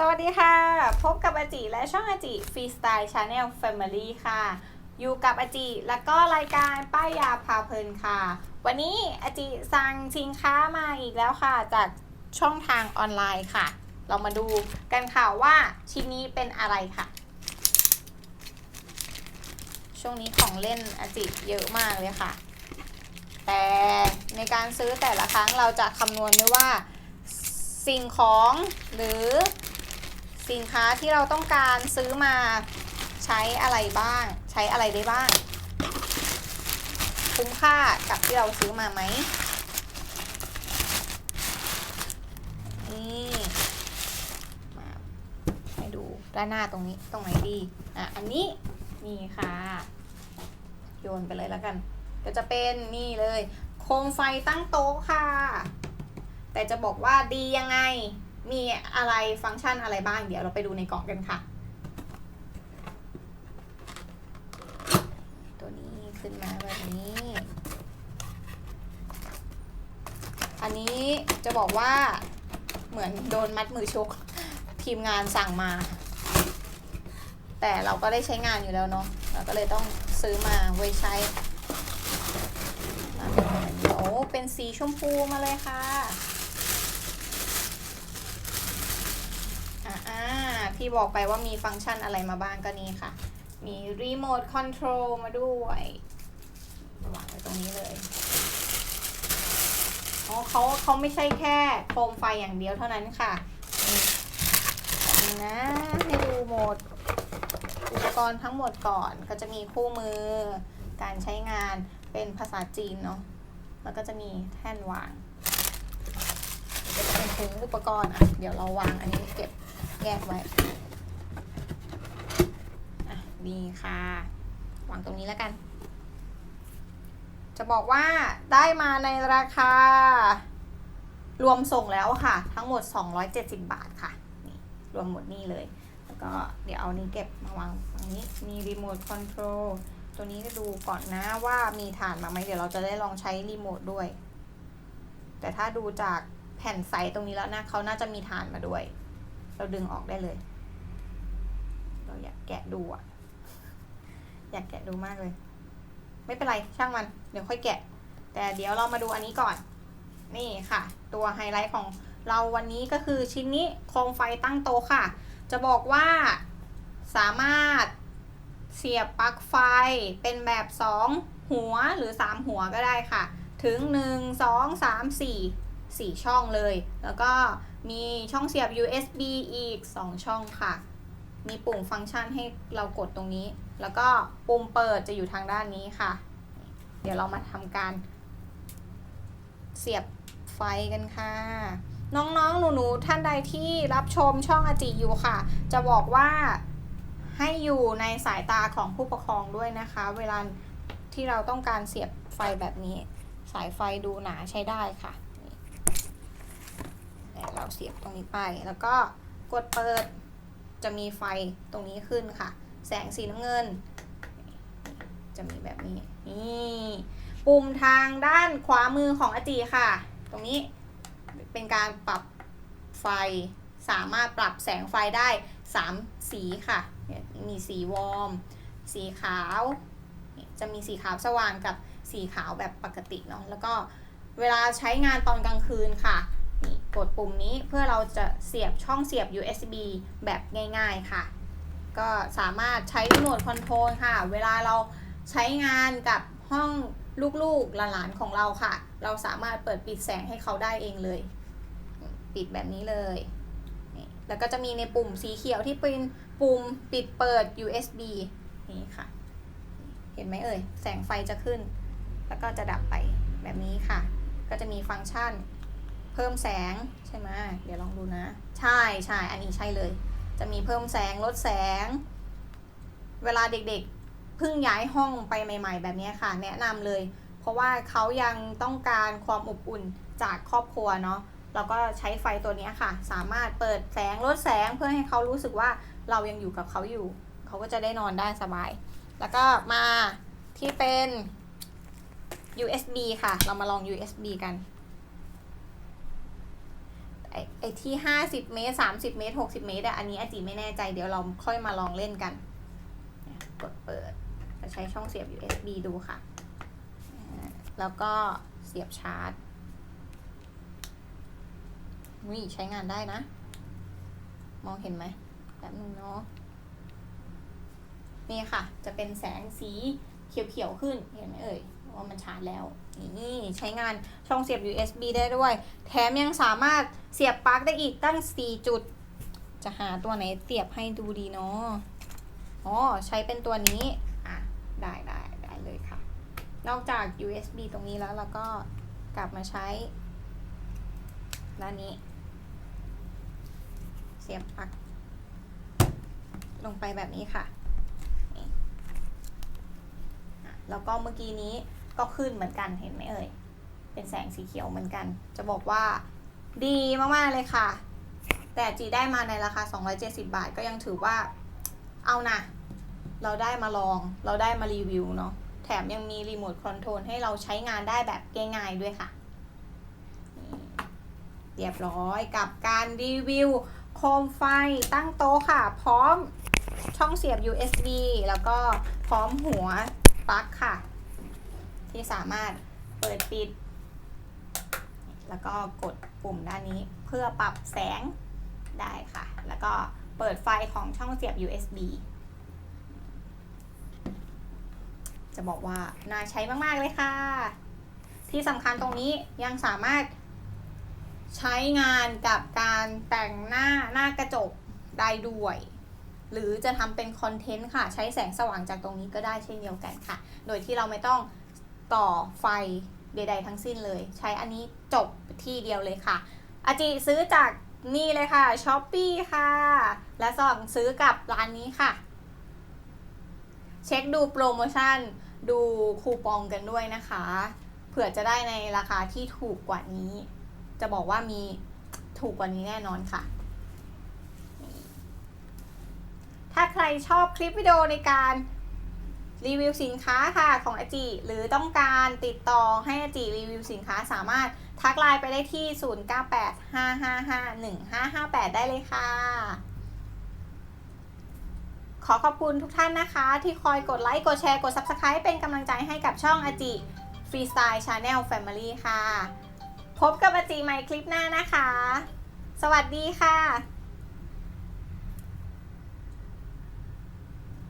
สวัสดีค่ะ พบกับอาจิและช่องอาจิฟรีสไตล์ชาแนลแฟมิลี่ค่ะ อยู่กับอาจิแล้วก็รายการป้ายยาพาเพลินค่ะ วันนี้อาจิสั่งสินค้ามาอีกแล้วค่ะ จากช่องทางออนไลน์ค่ะ เรามาดูกันค่ะว่าชิ้นนี้เป็นอะไรค่ะ ช่วงนี้ของเล่นอาจิเยอะมากเลยค่ะ แต่ในการซื้อแต่ละครั้งเราจะคำนวณไว้ว่าสิ่งของหรือ สินค้าที่เราต้องการซื้อมาใช้อะไรบ้าง ใช้อะไรได้บ้าง คุ้มค่ากับที่เราซื้อมาไหมนี่มาให้ดูด้านหน้าตรงนี้ตรงไหนดีอะอันนี้นี่ค่ะ โยนไปเลยแล้วกัน ก็จะเป็นนี่เลย โคมไฟตั้งโต๊ะค่ะ แต่จะบอกว่าดียังไง มีอะไรฟังก์ชันอะไรบ้างเดี๋ยวเราไปดูในกล่องกันค่ะ ตัวนี้ขึ้นมาแบบนี้ อันนี้จะบอกว่าเหมือนโดนมัดมือชกทีมงานสั่งมา แต่เราก็ได้ใช้งานอยู่แล้วเนาะเราก็เลยต้องซื้อมาไว้ใช้มาเป็นแบบนี้โอ้เป็นสีชมพูมาเลยค่ะ อ่าอ่า ที่บอกไปว่ามีฟังก์ชันอะไรมาบ้างก็นี่ค่ะ มีรีโมทคอนโทรลมาด้วยวางไว้ตรงนี้เลยอ๋อเขาเขาไม่ใช่แค่โคมไฟอย่างเดียวเท่านั้นค่ะนี่นะให้ดูโหมดอุปกรณ์ทั้งหมดก่อนก็จะมีคู่มือ การใช้งานเป็นภาษาจีนเนาะแล้วก็จะมีแท่นวางจะเป็นถุงอุปกรณ์อะเดี๋ยวเราวางอันนี้เก็บแยกไว้ อะดีค่ะวางตรงนี้แล้วกัน จะบอกว่าได้มาในราคา รวมส่งแล้วค่ะ ทั้งหมด 270 บาทค่ะนี่รวมหมดนี่เลย แล้วก็เดี๋ยวเอานี้เก็บมาวางตรงนี้มีรีโมทคอนโทรลตัวนี้ก็ดูก่อนนะว่ามีฐานมาไหมเดี๋ยวเราจะได้ลองใช้รีโมทด้วย แต่ถ้าดูจากแผ่นใสตรงนี้แล้วนะเขาน่าจะมีฐานมาด้วย เราดึงออกได้เลย เราอยากแกะดูอะ อยากแกะดูมากเลย ไม่เป็นไรช่างมัน เดี๋ยวค่อยแกะ แต่เดี๋ยวเรามาดูอันนี้ก่อน นี่ค่ะ ตัวไฮไลท์ของเราวันนี้ก็คือชิ้นนี้โคมไฟตั้งโตค่ะ จะบอกว่าสามารถเสียบปลั๊กไฟเป็นแบบ 2 หัวหรือ 3 หัวก็ได้ค่ะ ถึง 1 2 3 4 4 ช่องเลย แล้วก็มีช่องเสียบ USB อีก 2 ช่องค่ะ มีปุ่มฟังก์ชันให้เรากดตรงนี้ แล้วก็ปุ่มเปิดจะอยู่ทางด้านนี้ค่ะ เดี๋ยวเรามาทำการ เสียบไฟกันค่ะ น้องๆ หนูๆ ท่านใดที่รับชมช่องอาจิอยู่ค่ะ จะบอกว่าให้อยู่ในสายตาของผู้ปกครองด้วยนะคะ เวลาที่เราต้องการเสียบไฟแบบนี้ สายไฟดูหนาใช้ได้ค่ะเราเสียบตรงนี้ไป แล้วก็กดเปิด จะมีไฟตรงนี้ขึ้นค่ะ แสงสีน้ำเงิน จะมีแบบนี้ นี่ปุ่มทางด้านขวามือของอจีค่ะ ตรงนี้เป็นการปรับไฟ สามารถปรับแสงไฟได้ 3 สีค่ะ มีสีวอร์ม สีขาว จะมีสีขาวสว่างกับสีขาวแบบปกติเนาะ แล้วก็เวลาใช้งานตอนกลางคืนค่ะ นี่กดปุ่มนี้เพื่อเราจะเสียบช่องเสียบ USB แบบง่าย ๆค่ะ ก็สามารถใช้รีโมทคอนโทรลค่ะ เวลาเราใช้งานกับห้องลูกๆหลานๆของเราค่ะ เราสามารถเปิดปิดแสงให้เขาได้เองเลย ปิดแบบนี้เลย แล้วก็จะมีในปุ่มสีเขียวที่เป็นปุ่มปิดเปิด USB นี่ค่ะ เห็นไหมเอ่ย แสงไฟจะขึ้น แล้วก็จะดับไปแบบนี้ค่ะ ก็จะมีฟังก์ชัน พิ่มแสงใช่ไหมเดี๋ยวลองดูนะ ใช่ใช่อันนี้ใช่เลย จะมีเพิ่มแสงลดแสง เวลาเด็กๆเพิ่งย้ายห้องไปใหม่ ๆ แบบนี้ค่ะ แนะนำเลย เพราะว่าเขายังต้องการความอบอุ่นจากครอบครัวเนาะเราก็ใช้ไฟตัวนี้ค่ะ สามารถเปิดแสงลดแสงเพื่อให้เขารู้สึกว่าเรายังอยู่กับเขาอยู่ เขาก็จะได้นอนได้สบาย แล้วก็มาที่เป็น USB ค่ะ เรามาลอง USB กัน ไออ้ไอ้ที่50เมตร30เมตร60เมตรอะอันนี้อาจีไม่แน่ใจเดี๋ยวเราค่อยมาลองเล่นกันเนี่ยกดเปิดจะใช้ช่องเสียบ USB ดูค่ะ แล้วก็เสียบชาร์จนี่ใช้งานได้นะ มองเห็นไหมแบบนึงเนาะนี่ค่ะ จะเป็นแสงสีเขียวๆขึ้นเห็นไหมเอ่ย ว่ามันชาร์จแล้ว นี่ใช้งานช่องเสียบ USB ได้ด้วย แถมยังสามารถเสียบปลั๊กได้อีกตั้ง 4 จุด จะหาตัวไหนเสียบให้ดูดีเนาะอ๋อ ใช้เป็นตัวนี้ อะ ได้ได้ได้เลยค่ะ นอกจาก USB ตรงนี้แล้วเราก็กลับมาใช้ด้านนี้ เสียบปลั๊กลงไปแบบนี้ค่ะนี่อะแล้วก็เมื่อกี้นี้ ก็ขึ้นเหมือนกันเห็นไหมเอ่ย เป็นแสงสีเขียวเหมือนกัน จะบอกว่าดีมาก ๆ เลยค่ะ แต่จีได้มาในราคา 270 บาทก็ยังถือว่าเอานะเราได้มาลองเราได้มารีวิวเนาะแถมยังมีรีโมทคอนโทรลให้เราใช้งานได้แบบง่ายๆด้วยค่ะเรียบร้อยกับการรีวิวโคมไฟตั้งโต๊ะค่ะ พร้อมช่องเสียบ USB แล้วก็พร้อมหัวปลั๊กค่ะ ที่สามารถเปิดปิด แล้วก็กดปุ่มด้านนี้เพื่อปรับแสงได้ค่ะ แล้วก็เปิดไฟของช่องเสียบ USB จะบอกว่าน่าใช้มาก ๆ เลยค่ะ ที่สำคัญตรงนี้ยังสามารถใช้งานกับการแต่งหน้าหน้ากระจกได้ด้วย หรือจะทำเป็นคอนเทนต์ค่ะ ใช้แสงสว่างจากตรงนี้ก็ได้เช่นเดียวกันค่ะ โดยที่เราไม่ต้อง ต่อไฟใด ๆ ทั้งสิ้นเลย ใช้อันนี้จบที่เดียวเลยค่ะ อาจิซื้อจากนี่เลยค่ะช้อปปีค่ะ และส่องซื้อกับร้านนี้ค่ะ เช็คดูโปรโมชั่น ดูคูปองกันด้วยนะคะ เผื่อจะได้ในราคาที่ถูกกว่านี้ จะบอกว่ามีถูกกว่านี้แน่นอนค่ะ ถ้าใครชอบคลิปวิดีโอในการ รีวิวสินค้าค่ะของอาจิหรือต้องการติดต่อให้อาจิรีวิวสินค้าสามารถทักไลน์ไปได้ที่ 0985551558 ได้เลยค่ะ ขอขอบคุณทุกท่านนะคะ ที่คอยกดไลค์ กดแชร์ กด Subscribe เป็นกำลังใจให้กับช่องอาจิฟรีสไตล์ชาแนลแฟมิลี่ค่ะ พบกับอาจิใหม่คลิปหน้านะคะ สวัสดีค่ะ